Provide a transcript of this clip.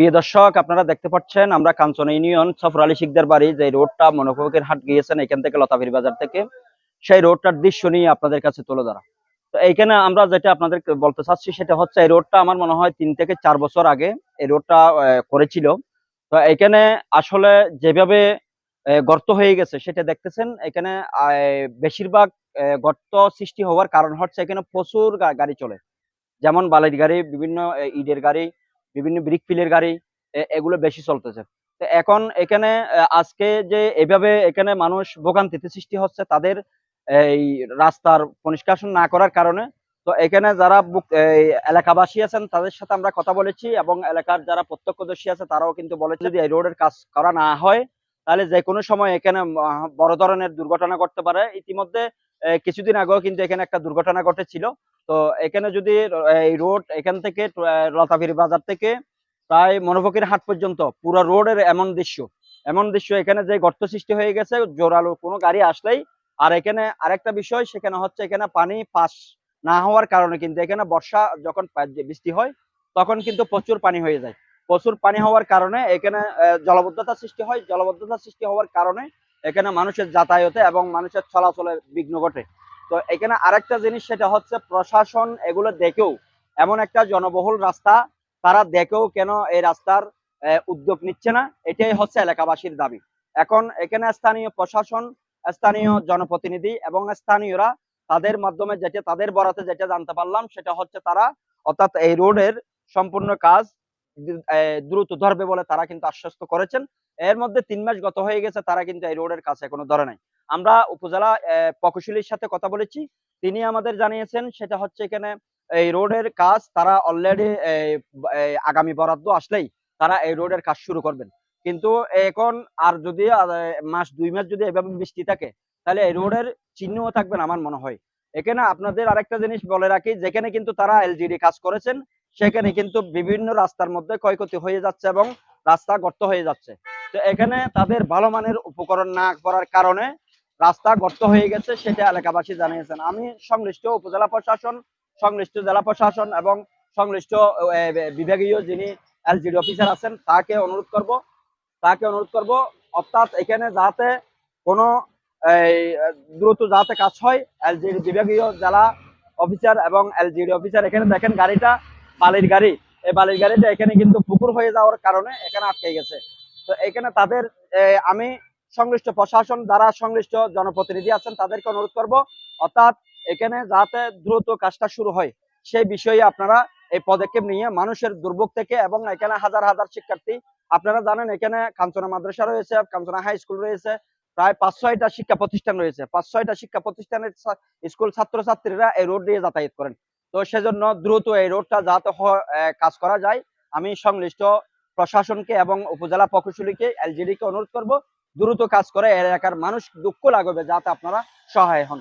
প্রিয় দর্শক, আপনারা দেখতে পাচ্ছেন, আমরা কাঞ্চন ইউনিয়ন সফর আলী শিকদার বাড়ি যে রোডটা মনোভোগের হাট গিয়েছেন, এখান থেকে লতাবির বাজার থেকে। সেই রোডটার দৃশ্য নিয়ে আপনাদের কাছে তুলে ধরা। তো এইখানে আমরা যেটা আপনাদের বলতে চাচ্ছি, সেটা হচ্ছে এই রোডটা আমার মনে হয় তিন থেকে চার বছর আগে এই রোডটা করেছিল। তো এখানে আসলে যেভাবে গর্ত হয়ে গেছে, সেটা দেখতেছেন। এখানে বেশিরভাগ গর্ত সৃষ্টি হওয়ার কারণ হচ্ছে এখানে প্রচুর গাড়ি চলে। যেমন বালির গাড়ি, বিভিন্ন ইটের গাড়ি বিভিন্ন ব্রিক ফিলের গাড়ি এগুলো বেশি চলতেছে। তো এখন এখানে আজকে যে এভাবে এখানে মানুষ ভোগান্তিতে সৃষ্টি হচ্ছে, তাদের এই রাস্তার পরিষ্কার না করার কারণে, তো এখানে যারা এলাকাবাসী আছেন, তাদের সাথে আমরা কথা বলেছি এবং এলাকার যারা প্রত্যক্ষদর্শী আছে, তারাও কিন্তু বলেছে যদি এই রোডের কাজ করা না হয়, তাহলে যে কোনো সময় এখানে বড় ধরনের দুর্ঘটনা ঘটতে পারে। ইতিমধ্যে কিছুদিন আগেও কিন্তু এখানে একটা দুর্ঘটনা ঘটেছিল। তো এখানে যদি, এই রোড এখান থেকে লতাফির বাজার থেকে প্রায় মনোভকের হাট পর্যন্ত, পুরো রোডের এমন দৃশ্য। এমন দৃশ্য এখানে যে গর্ত সৃষ্টি হয়ে গেছে, জোরালো কোনো গাড়ি আসলেই। আর এখানে আরেকটা বিষয়, সেখানে হচ্ছে এখানে পানি পাস না হওয়ার কারণে কিন্তু এখানে বর্ষা যখন বৃষ্টি হয়, তখন কিন্তু প্রচুর পানি হয়ে যায়। প্রচুর পানি হওয়ার কারণে এখানে জলবদ্ধতা সৃষ্টি হয়। জলবদ্ধতা সৃষ্টি হওয়ার কারণে এখানে মানুষের যাতায়াতে এবং মানুষের চলাচলে বিঘ্ন ঘটে। তো এখানে আরেকটা জিনিস, সেটা হচ্ছে প্রশাসন এগুলো দেখেও এমন একটা জনবহুল রাস্তা, তারা দেখেও কেন এই রাস্তার উদ্যোগ নিচ্ছে না? এটাই হচ্ছে এলাকাবাসীর দাবি। এখন এখানে স্থানীয় প্রশাসন, স্থানীয় জনপ্রতিনিধি এবং স্থানীয়রা তাদের মাধ্যমে যেটা, তাদের বরাতে যেটা জানতে পারলাম, সেটা হচ্ছে তারা অর্থাৎ এই রোডের সম্পূর্ণ কাজ দ্রুত ধরবে বলে তারা কিন্তু আশ্বস্ত করেছেন। এর মধ্যে তিন মাস গত হয়ে গেছে, তারা কিন্তু এই রোডের কাজ এখনও ধরে নাই। আমরা উপজেলা প্রকৌশলীর সাথে কথা বলেছি। তিনি আমাদের জানিয়েছেন, সেটা হচ্ছে এখানে এই রোডের কাজ, তারা অলরেডি আগামী বরাদ্দ আসলেই তারা এই রোডের কাজ শুরু করবেন। কিন্তু এখন আর যদি মাস, দুই মাস যদি এভাবে বৃষ্টি থাকে, তাহলে এই রোডের চিহ্নও থাকবেন আমার মনে হয়। এখানে আপনাদের আরেকটা জিনিস বলে রাখি, যেখানে কিন্তু তারা এলজিডি কাজ করেছেন, সেখানে কিন্তু বিভিন্ন রাস্তার মধ্যে ক্ষয়ক্ষতি হয়ে যাচ্ছে এবং রাস্তা গর্ত হয়ে যাচ্ছে। তো এখানে তাদের ভালো মানের উপকরণ না করার কারণে রাস্তা গর্ত হয়ে গেছে, সেটা এলাকাবাসী জানিয়েছেন। আমি সংশ্লিষ্ট উপজেলা প্রশাসন, সংশ্লিষ্ট জেলা প্রশাসন এবং সংশ্লিষ্ট বিভাগীয় যিনি এলজিডি অফিসার আছেন, তাকে অনুরোধ করব, তাকে অনুরোধ করব, অর্থাৎ এখানে যাতে কোনো দ্রুত যাতে কাজ হয়, এলজিডি বিভাগীয় জেলা অফিসার এবং এলজিডি অফিসার, এখানে দেখেন গাড়িটা, বালির গাড়ি। এই বালির গাড়িটা এখানে কিন্তু পুকুর হয়ে যাওয়ার কারণে এখানে আটকে গেছে। তো এখানে তাদের আমি সংশ্লিষ্ট প্রশাসন যারা সংশ্লিষ্ট জনপ্রতিনিধি আছেন, তাদেরকে অনুরোধ করব, অর্থাৎ এখানে যাতে দ্রুত কাজটা শুরু হয়, সেই বিষয়ে আপনারা এই পদক্ষেপ নিয়ে মানুষের দুর্ভোগ থেকে এবং এখানে হাজার হাজার শিক্ষার্থী, আপনারা জানেন এখানে কাঞ্চনা মাদ্রাসা রয়েছে, কাঞ্চনা হাই স্কুল রয়েছে, প্রায় পাঁচ ছয়টা শিক্ষা প্রতিষ্ঠান রয়েছে, পাঁচ ছয়টা শিক্ষা প্রতিষ্ঠানের স্কুল ছাত্রছাত্রীরা এই রোড দিয়ে যাতায়াত করেন। তো সেজন্য দ্রুত এই রোডটা যাতে কাজ করা যায়, আমি সংশ্লিষ্ট প্রশাসনকে এবং উপজেলা প্রকৌশলীকে এলজিডি কে অনুরোধ করব দ্রুত কাজ করে এলাকার মানুষ দুঃখ লাগবে যাতে আপনারা সহায় হন।